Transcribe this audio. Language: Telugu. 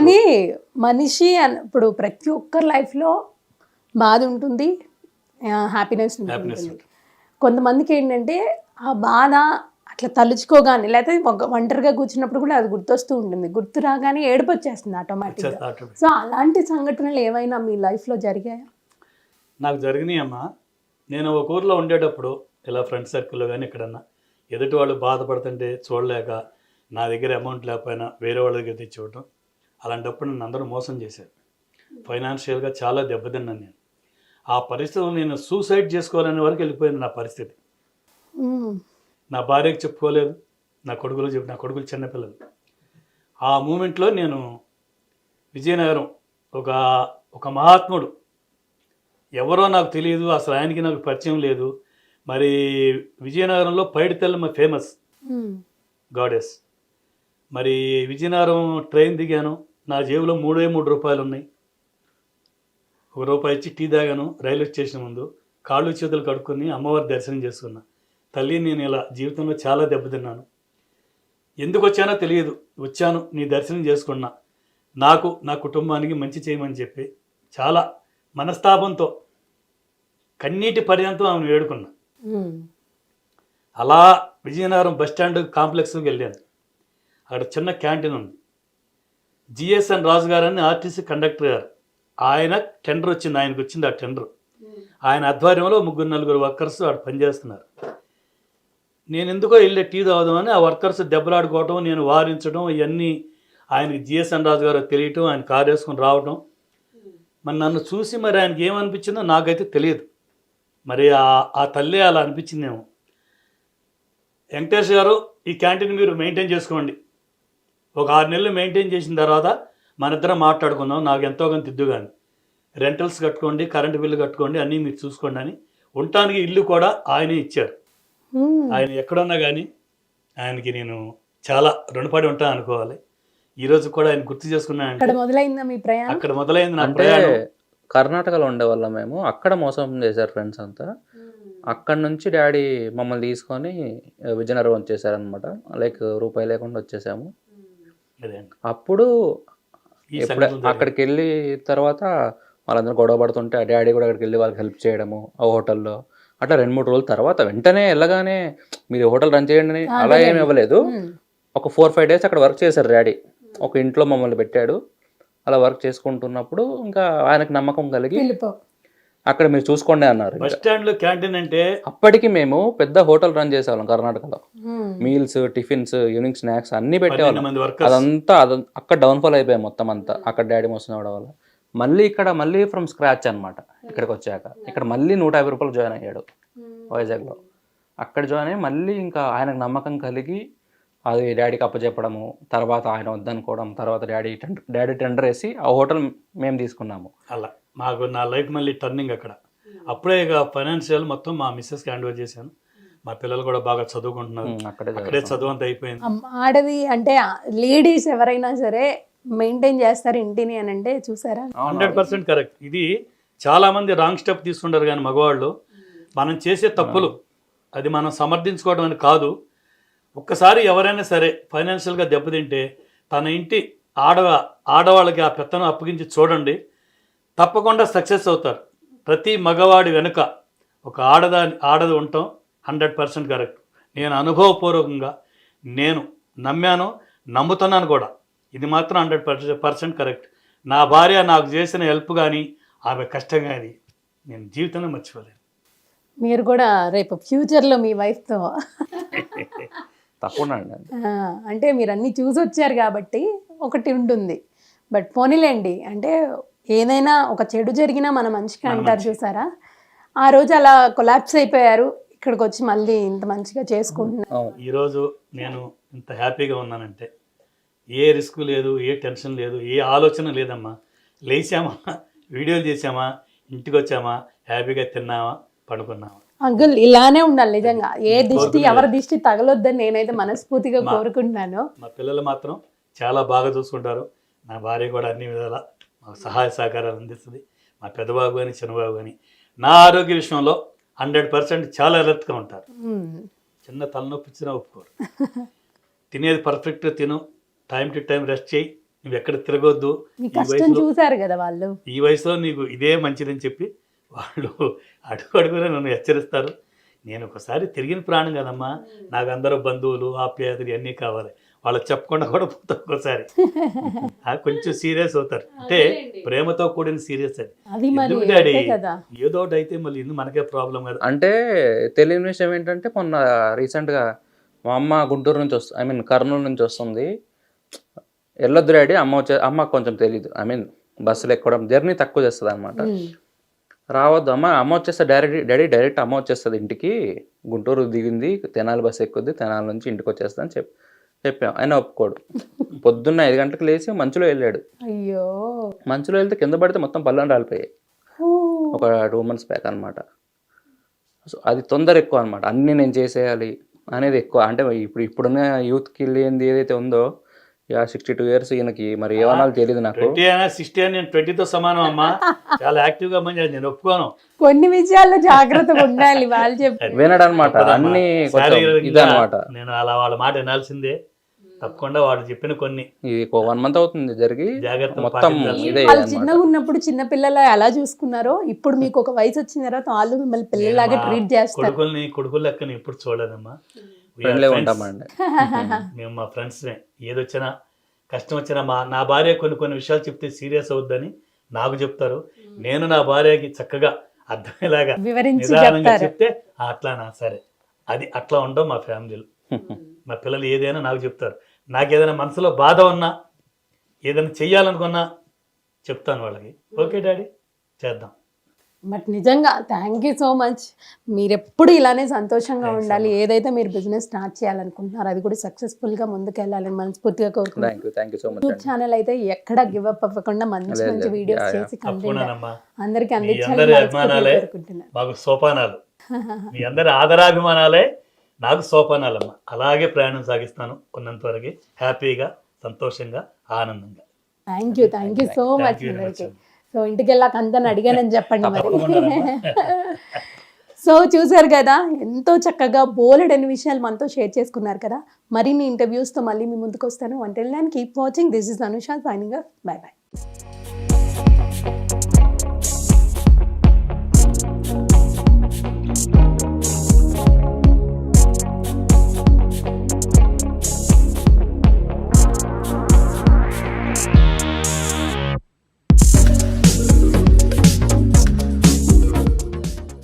కానీ మనిషి అన్- ఇప్పుడు ప్రతి ఒక్కరి లైఫ్లో బాధ ఉంటుంది హ్యాపీనెస్ ఉంటుంది. కొంతమందికి ఏంటంటే ఆ బాధ అట్లా తలుచుకోగానే లేకపోతే ఒక ఒంటరిగా కూర్చున్నప్పుడు కూడా అది గుర్తొస్తూ ఉంటుంది. గుర్తు రాగానే ఏడుపు వచ్చేస్తుంది ఆటోమేటిక్గా. సో అలాంటి సంఘటనలు ఏమైనా మీ లైఫ్లో జరిగాయా? నాకు జరిగినాయి అమ్మా. నేను ఒక ఊర్లో ఉండేటప్పుడు ఇలా ఫ్రెండ్ సర్కిల్లో కానీ ఎక్కడన్నా ఎదుటి వాళ్ళు బాధపడుతుంటే చూడలేక నా దగ్గర అమౌంట్ లేకపోయినా వేరే వాళ్ళ దగ్గర తెచ్చివ్వటం అలాంటప్పుడు నన్ను అందరూ మోసం చేశారు. ఫైనాన్షియల్గా చాలా దెబ్బతిన్నాను నేను. ఆ పరిస్థితిలో నేను సూసైడ్ చేసుకోవాలనే వరకు వెళ్ళిపోయింది నా పరిస్థితి. నా భార్యకి చెప్పుకోలేదు నా కొడుకులు చెప్పి నా కొడుకులు చిన్నపిల్లలు ఆ మూమెంట్లో నేను విజయనగరం ఒక ఒక మహాత్ముడు. ఎవరో నాకు తెలియదు అసలు ఆయనకి నాకు పరిచయం లేదు. మరి విజయనగరంలో పైడితెల్లమ్మ ఫేమస్. గాడెస్ మరి విజయనగరం ట్రైన్ దిగాను. నా జేబులో మూడే మూడు రూపాయలు ఉన్నాయి ఒక రూపాయి ఇచ్చి టీ తాగాను రైల్వే స్టేషన్ ముందు కాళ్ళు చేతులు కడుక్కొని అమ్మవారి దర్శనం చేసుకున్నా. తల్లి నేను ఇలా జీవితంలో చాలా దెబ్బతిన్నాను. ఎందుకు వచ్చానో తెలియదు. వచ్చాను నీ దర్శనం చేసుకున్నా. నాకు నా కుటుంబానికి మంచి చేయమని చెప్పి చాలా మనస్తాపంతో కన్నీటి పర్యంతం ఆమెను వేడుకున్నా. అలా విజయనగరం బస్ స్టాండ్ కాంప్లెక్స్కి వెళ్ళాను. అక్కడ చిన్న క్యాంటీన్ ఉంది. జిఎస్ఎన్ రాజు గారని ఆర్టీసీ కండక్టర్ గారు. ఆయన టెండర్ వచ్చింది ఆయనకు వచ్చింది ఆ టెండర్. ఆయన ఆధ్వర్యంలో ముగ్గురు నలుగురు వర్కర్స్ అక్కడ పనిచేస్తున్నారు. నేను ఎందుకో వెళ్ళే టీ తాగుదామని ఆ వర్కర్స్ దెబ్బలాడుకోవటం నేను వారించడం ఇవన్నీ ఆయనకి జిఎస్ఎన్ రాజు గారు తెలియటం ఆయన కారు వేసుకొని రావటం. మరి నన్ను చూసి మరి ఆయనకి ఏమనిపించిందో నాకైతే తెలియదు. మరి ఆ తల్లే తల్లి అలా అనిపించిందేమో. వెంకటేష్ గారు ఈ క్యాంటీన్ మీరు మెయింటైన్ చేసుకోండి. ఒక ఆరు నెలలు మెయింటైన్ చేసిన తర్వాత మన ఇద్దరం మాట్లాడుకుందాం. నాకు ఎంతో కొంత ఇద్దు కానీ రెంటల్స్ కట్టుకోండి కరెంటు బిల్లు కట్టుకోండి అన్నీ మీరు చూసుకోండి అని. ఉండటానికి ఇల్లు కూడా ఆయనే ఇచ్చారు. మ్మ్. ఆయన ఎక్కడున్నా కానీ ఆయనకి నేను చాలా రుణపడి ఉంటాను అనుకోవాలి. ఈరోజు కూడా ఆయన గుర్తు చేసుకున్నాను అక్కడ మొదలైందా మీ ప్రయాణం? అక్కడ మొదలైంది నా అంటే ప్రయాణం. కర్ణాటకలో ఉండేవాళ్ళం మేము. అక్కడ మోసం చేశారు ఫ్రెండ్స్ అంతా. అక్కడ నుంచి డాడీ మమ్మల్ని తీసుకొని విజయనగరం వచ్చేసారనమాట లైక్ రూపాయి లేకుండా వచ్చేసాము. అప్పుడు ఎప్పుడు. అక్కడికి వెళ్ళి తర్వాత వాళ్ళందరూ గొడవ పడుతుంటే ఆ డాడీ కూడా అక్కడికి వెళ్ళి వాళ్ళకి హెల్ప్ చేయడము ఆ హోటల్లో. అట్లా రెండు మూడు రోజుల తర్వాత వెంటనే వెళ్ళగానే మీరు హోటల్ రన్ చేయండి అని అలా ఏమి ఇవ్వలేదు. ఒక ఫోర్ ఫైవ్ డేస్ అక్కడ వర్క్ చేశారు డాడీ. ఒక ఇంట్లో మమ్మల్ని పెట్టాడు. అలా వర్క్ చేసుకుంటున్నప్పుడు ఇంకా ఆయనకు నమ్మకం కలిగి అక్కడ మీరు చూసుకోండి అన్నారు బస్ స్టాండ్లో క్యాంటీన్ అంటే అప్పటికి మేము పెద్ద హోటల్ రన్ చేసేవాళ్ళం కర్ణాటకలో. మీల్స్ టిఫిన్స్ ఈవినింగ్ స్నాక్స్ అన్ని పెట్టేవాళ్ళం. అదంతా అద- అక్కడ డౌన్ఫాల్ అయిపోయాయి మొత్తం అంతా. అక్కడ డాడీ మోసం అవడం వల్ల. మళ్ళీ ఇక్కడ మళ్ళీ ఫ్రమ్ స్క్రాచ్ అన్నమాట ఇక్కడికి వచ్చాక. ఇక్కడ మళ్ళీ నూట యాభై రూపాయలు జాయిన్ అయ్యాడు వైజాగ్లో. అక్కడ జాయిన్ అయ్యి మళ్ళీ ఇంకా ఆయనకు నమ్మకం కలిగి అది డాడీకి అప్పచెప్పడము తర్వాత ఆయన వద్దనుకోవడం తర్వాత డాడీ టెండర్ డాడీ టెండర్ వేసి ఆ హోటల్ మేము తీసుకున్నాము. అలా. మాకు నా లైఫ్ మళ్ళీ టర్నింగ్ అక్కడ. అప్పుడే ఇక ఫైనాన్షియల్ మొత్తం మా మిస్సెస్కి హ్యాండ్ ఓవర్ చేశాను మా పిల్లలు కూడా బాగా చదువుకుంటున్నారు. ఉమ్, అక్కడే. చదువు అంతా అయిపోయింది. ఆడది అంటే లేడీస్ ఎవరైనా సరే మెయింటైన్ చేస్తారు ఇంటిని అని అంటే చూసారా? Hundred percent correct. ఇది చాలా మంది రాంగ్ స్టెప్ తీసుకుంటారు కానీ మగవాళ్ళు మనం చేసే తప్పులు అది మనం సమర్థించుకోవడం అని కాదు. ఒక్కసారి ఎవరైనా సరే ఫైనాన్షియల్గా దెబ్బతింటే తన ఇంటి ఆడ ఆడవాళ్ళకి ఆ పెత్తనం అప్పగించి చూడండి. తప్పకుండా సక్సెస్ అవుతారు. ప్రతి మగవాడి వెనుక ఒక ఆడదాని ఆడది ఉండటం హండ్రెడ్ పర్సెంట్ కరెక్ట్. నేను అనుభవపూర్వకంగా నేను నమ్మాను నమ్ముతున్నాను కూడా. ఇది మాత్రం హండ్రెడ్ పర్సెంట్ కరెక్ట్. నా భార్య నాకు చేసిన హెల్ప్ కానీ ఆమె కష్టం కానీ నేను జీవితంలో మర్చిపోలేను. మీరు కూడా రేపు ఫ్యూచర్లో మీ వైఫ్తో తప్పకుండా అండి. అంటే మీరు అన్నీ చూసి వచ్చారు కాబట్టి ఒకటి ఉంటుంది. బట్ పోనీలేండి. అంటే ఏదైనా ఒక చెడు జరిగినా మన మంచిగా అంటారు. చూసారా? ఆ రోజు అలా కొలాప్స్ అయిపోయారు. ఇక్కడికి వచ్చి మళ్ళీ ఇంత మంచిగా చేసుకుంటున్నారు అవును. ఈరోజు నేను ఇంత హ్యాపీగా ఉన్నానంటే ఏ రిస్క్ లేదు ఏ టెన్షన్ లేదు ఏ ఆలోచన లేదమ్మా. లేచామా? వీడియోలు చేసామా ఇంటికి వచ్చామా హ్యాపీగా తిన్నామా పడుకున్నామా అంకుల్ ఇలానే ఉండాలి నిజంగా. ఏ దిష్టి. ఎవరి దిష్టి తగలొద్దని నేనైతే మనస్ఫూర్తిగా కోరుకుంటున్నాను. మా పిల్లలు మాత్రం చాలా బాగా చూసుకుంటారు. నా భార్య కూడా అన్ని విధాల మాకు సహాయ సహకారాలు అందిస్తుంది. మా పెద్దబాబు కానీ చిన్నబాబు కానీ నా ఆరోగ్య విషయంలో హండ్రెడ్ పర్సెంట్ చాలా అలర్ట్గా ఉంటారు. చిన్న తలనొప్పి ఇచ్చినా ఒప్పుకోరు. తినేది పర్ఫెక్ట్గా తిను టైం టు టైం రెస్ట్ చేయి నువ్వు ఎక్కడ తిరగొద్దు. చూసారు కదా వాళ్ళు. ఈ వయసులో నీకు ఇదే మంచిదని చెప్పి వాళ్ళు అడుగు అడుగునే నన్ను హెచ్చరిస్తారు. నేను ఒకసారి తిరిగిన ప్రాణం కదమ్మా. నాకు అందరూ బంధువులు ఆప్యాయతలు ఇవన్నీ కావాలి. వాళ్ళకి చెప్పకుండా కూడా పోతాం ఒకసారి ఆ, కొంచెం సీరియస్ అవుతారు. అంటే ప్రేమతో కూడిన సీరియస్ అది. డాడీ? ఏదో ఒకటి అయితే మళ్ళీ మనకే ప్రాబ్లం కదా. అంటే తెలియని విషయం ఏంటంటే మొన్న రీసెంట్గా మా అమ్మ గుంటూరు నుంచి వస్తుంది ఐ మీన్ కర్నూలు నుంచి వస్తుంది. వెళ్ళొద్దు డాడీ అమ్మ వచ్చే అమ్మకు కొంచెం తెలియదు ఐ మీన్ బస్సులు ఎక్కడం జర్నీ తక్కువ చేస్తుంది అనమాట. రావద్దు అమ్మ అమ్మ వచ్చేస్తే డైరెక్ట్ డాడీ డైరెక్ట్ అమ్మ వచ్చేస్తుంది ఇంటికి. గుంటూరు దిగింది తెనాలి బస్సు ఎక్కుద్ది తెనాలి నుంచి ఇంటికి వచ్చేస్తా అని చెప్పి. చెప్పాం. ఆయన ఒప్పుకోడు. పొద్దున్న ఐదు గంటలకు లేచి మంచులో వెళ్ళాడు. అయ్యో. మంచులో వెళ్తే కింద పడితే మొత్తం పళ్ళని రాలిపోయాయి. ఒక టూ మంత్స్ బ్యాక్ అనమాట సో అది తొందర ఎక్కువ అనమాట అన్నీ నేను చేసేయాలి అనేది ఎక్కువ. అంటే ఇప్పుడు ఇప్పుడున్న యూత్కి ఏంది ఏదైతే ఉందో యా సిక్స్టీ టూ ఇయర్స్ ఈయనకి. మరి ఏమన్నా తెలియదు నాకు. ట్వంటీ అయినా సిక్స్టీ అని నేను ట్వంటీతో సమానం అమ్మా. చాలా యాక్టివ్గా పని నేను ఒప్పుకోను. కొన్ని విషయాల్లో జాగ్రత్తగా ఉండాలి వాళ్ళు చెప్పి. వినడు అనమాట తప్పదమ్మా. అన్ని ఇదనమాట నేను అలా వాళ్ళ మాట వినాల్సిందే. తప్పకుండా వాడు చెప్పిన కొన్ని. ఇది వన్ మంత్ అవుతుంది జరిగి. జాగ్రత్తలు మొత్తం. ఇదే వాళ్ళు చిన్నగా ఉన్నప్పుడు చిన్న పిల్లలు ఎలా చూసుకున్నారో ఇప్పుడు మీకు ఒక వయసు వచ్చిన తర్వాత వాళ్ళు మిమ్మల్ని పిల్లలాగా ట్రీట్ చేస్తారు. కొడుకుల్ని కొడుకుల లెక్కని ఎప్పుడు చూడలేదమ్మా. ఫ్రెండ్లీ. ఉంటామండి. మేము మా ఫ్రెండ్స్నే. ఏదొచ్చినా కష్టం వచ్చినా మా నా భార్య కొన్ని కొన్ని విషయాలు చెప్తే సీరియస్ అవుద్దని నాకు చెప్తారు. నేను నా భార్యకి చక్కగా అర్థమయ్యేలాగా వివరించి నిదానంగా చెప్తే "ఆ, అట్లానా? సరే. అది అట్లా ఉండవు మా ఫ్యామిలీలో. మా పిల్లలు ఏదైనా నాకు చెప్తారు. నాకు ఏదైనా మనసులో బాధ ఉన్నా ఏదైనా చెయ్యాలనుకున్నా చెప్తాను వాళ్ళకి. Okay daddy. చేద్దాం. బట్ నిజంగా థ్యాంక్ యూ సో మచ్ మీరు ఎప్పుడు ఇలానే సంతోషంగా ఉండాలి. ఏదైతే మీరు బిజినెస్ స్టార్ట్ చేయాలనుకుంటున్నారో అది కూడా సక్సెస్ఫుల్గా ముందుకు వెళ్ళాలని మనస్ఫూర్తిగా కోరుకుంటున్నాను. యూట్యూబ్ ఛానల్ అయితే ఎక్కడ గివ్ అప్ అవ్వకుండా మంచి మంచి. వీడియోస్. చేసి కంటెంట్ అందరికి అందించాలని సోపానాలు. మీ అందరి ఆదరాభిమానాలే నాకు సోపానాలమ్మా. అలాగే ప్రయాణం సాగిస్తాను ఉన్నంత వరకు హ్యాపీగా సంతోషంగా ఆనందంగా. Thank you thank you so much. అందరికి. సో ఇంటికి వెళ్ళాక అందరిని అడిగానని చెప్పండి మరి. సో చూసారు కదా ఎంతో చక్కగా బోలెడని విషయాలు మనతో షేర్ చేసుకున్నారు కదా. మరిన్ని ఇంటర్వ్యూస్తో మళ్ళీ మీ ముందుకు వస్తాను. అంటే నేను keep watching this is Anusha signing bye bye